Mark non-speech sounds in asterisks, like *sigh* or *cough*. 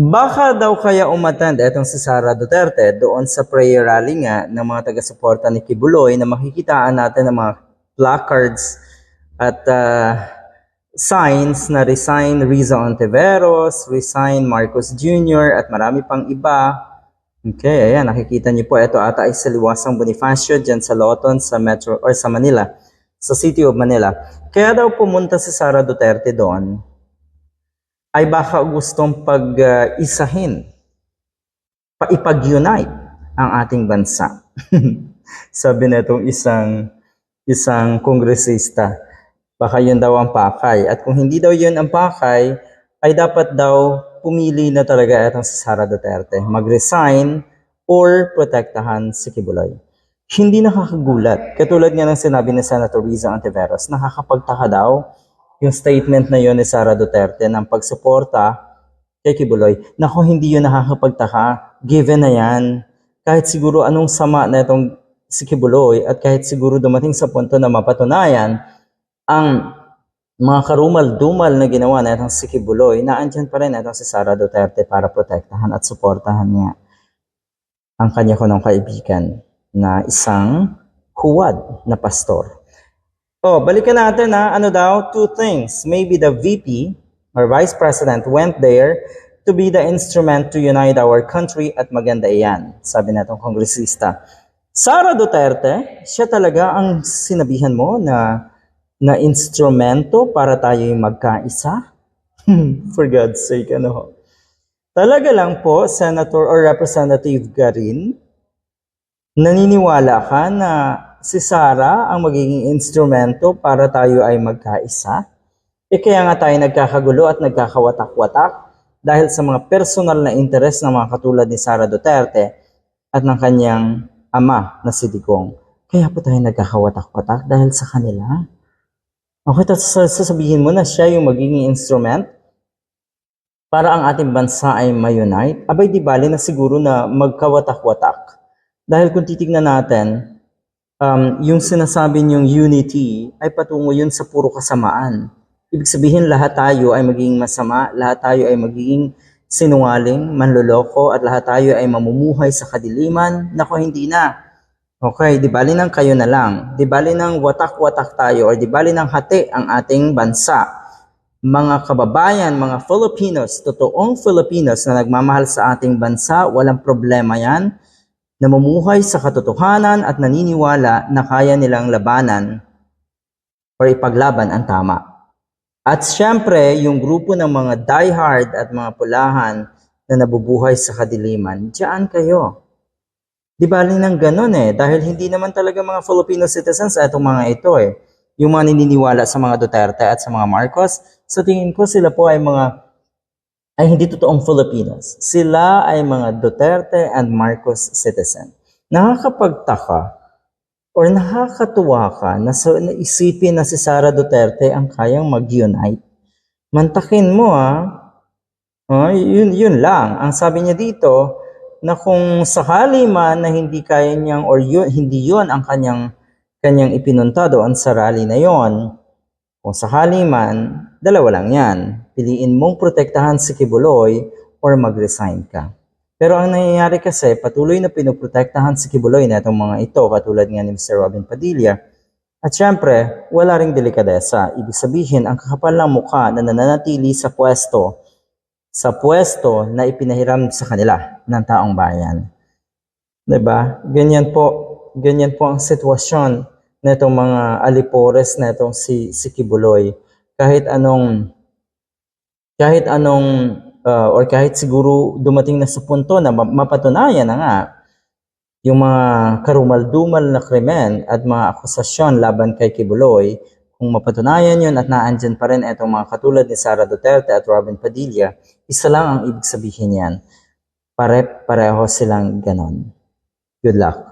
Baka daw kaya umattend etong si Sara Duterte doon sa prayer rally nga ng mga taga-suporta ni Kibuloy na makikitaan natin ng mga placards at ah, signs na resign Riza Ontiveros, resign Marcos Jr. at marami pang iba. Okay, ayan, nakikita niyo po, ito ata ay sa Liwasang Bonifacio dyan sa Loton, sa Metro, or sa Manila, sa City of Manila. Kaya daw pumunta si Sara Duterte doon ay baka gustong pag-isahin, paipag-unite ang ating bansa. *laughs* Sabi na itong isang, isang kongresista, baka yun daw ang pakay. At kung hindi daw yun ang pakay, ay dapat daw pumili na talaga itong si Sara Duterte, mag-resign or protektahan si Kibuloy. Hindi nakakagulat. Katulad nga ng sinabi ni Senator Riza Antiveros, nakakapagtaka daw yung statement na yun ni Sara Duterte ng pagsuporta kay Kibuloy. Nako, hindi yun nakakapagtaka. Given na yan. Kahit siguro anong sama na itong si Kibuloy at kahit siguro dumating sa punto na mapatunayan ang mga karumal-dumal na ginawa na itong si Kibuloy, na andyan pa rin itong si Sara Duterte para protektahan at suportahan niya ang kanya kunong kaibigan na isang huwad na pastor. Oh, balikan natin ha. Ano daw? Two things. Maybe the VP or Vice President went there to be the instrument to unite our country at maganda iyan. Sabi na itong kongresista. Sara Duterte, siya talaga ang sinabihan mo na na instrumento para tayo magkaisa? *laughs* For God's sake, ano? Talaga lang po, Senator or Representative Garin, naniniwala ka na si Sara ang magiging instrumento para tayo ay magkaisa? E kaya nga tayo nagkakagulo at nagkakawatak-watak dahil sa mga personal na interes ng mga katulad ni Sara Duterte at ng kanyang ama na si Digong. Kaya po tayo nagkakawatak-watak dahil sa kanila. Okay, tapos sasabihin mo na siya yung magiging instrument para ang ating bansa ay ma-unite. Abay, di bali na siguro na magkawatak-watak. Dahil kung titignan natin, um, yung sinasabi niyong unity ay patungo yun sa puro kasamaan. Ibig sabihin lahat tayo ay magiging masama, lahat tayo ay magiging sinungaling, manloloko, at lahat tayo ay mamumuhay sa kadiliman. Nako, hindi na. Okay, di bali nang kayo na lang. Di bali nang watak-watak tayo or di bali nang hati ang ating bansa. Mga kababayan, mga Filipinos, totoong Filipinos na nagmamahal sa ating bansa, walang problema yan. Namumuhay sa katotohanan at naniniwala na kaya nilang labanan or ipaglaban ang tama. At syempre, yung grupo ng mga diehard at mga pulahan na nabubuhay sa kadiliman, diyan kayo. Di bali nang ganun eh, dahil hindi naman talaga mga Filipino citizens itong mga ito eh. Yung mga naniniwala sa mga Duterte at sa mga Marcos, sa tingin ko sila po ay mga ay hindi totoong Filipinos. Sila ay mga Duterte and Marcos citizen. Nakakapagtaka or nakakatuwa ka na sa naisipin na si Sara Duterte ang kayang mag-unite. Mantakin mo ah. Oh, yun, yun lang. Ang sabi niya dito, na kung sakali man na hindi kaya niyang or yun, hindi yun ang kanyang kanyang ipinunta doon sa na yon, kung sakali man, dalawa lang yan. Piliin mong protektahan si Kibuloy or mag-resign ka. Pero ang nangyayari kasi, patuloy na pinoprotektahan si Kibuloy na itong mga ito, katulad nga ni Mr. Robin Padilla. At syempre, wala ring delikadesa. Ibig sabihin, ang kakapal ng mukha na nananatili sa pwesto, sa pwesto na ipinahiram sa kanila ng taong bayan. ba? Ganyan po, ganyan po ang sitwasyon na itong mga alipores na itong si, si Kibuloy. Kahit anong kahit anong uh, or kahit siguro dumating na sa punto na ma- mapatunayan na nga yung mga karumal-dumal na krimen at mga akusasyon laban kay Kibuloy, kung mapatunayan yun at naandyan pa rin itong mga katulad ni Sara Duterte at Robin Padilla, isa lang ang ibig sabihin yan. Pare-pareho silang ganon. Good luck.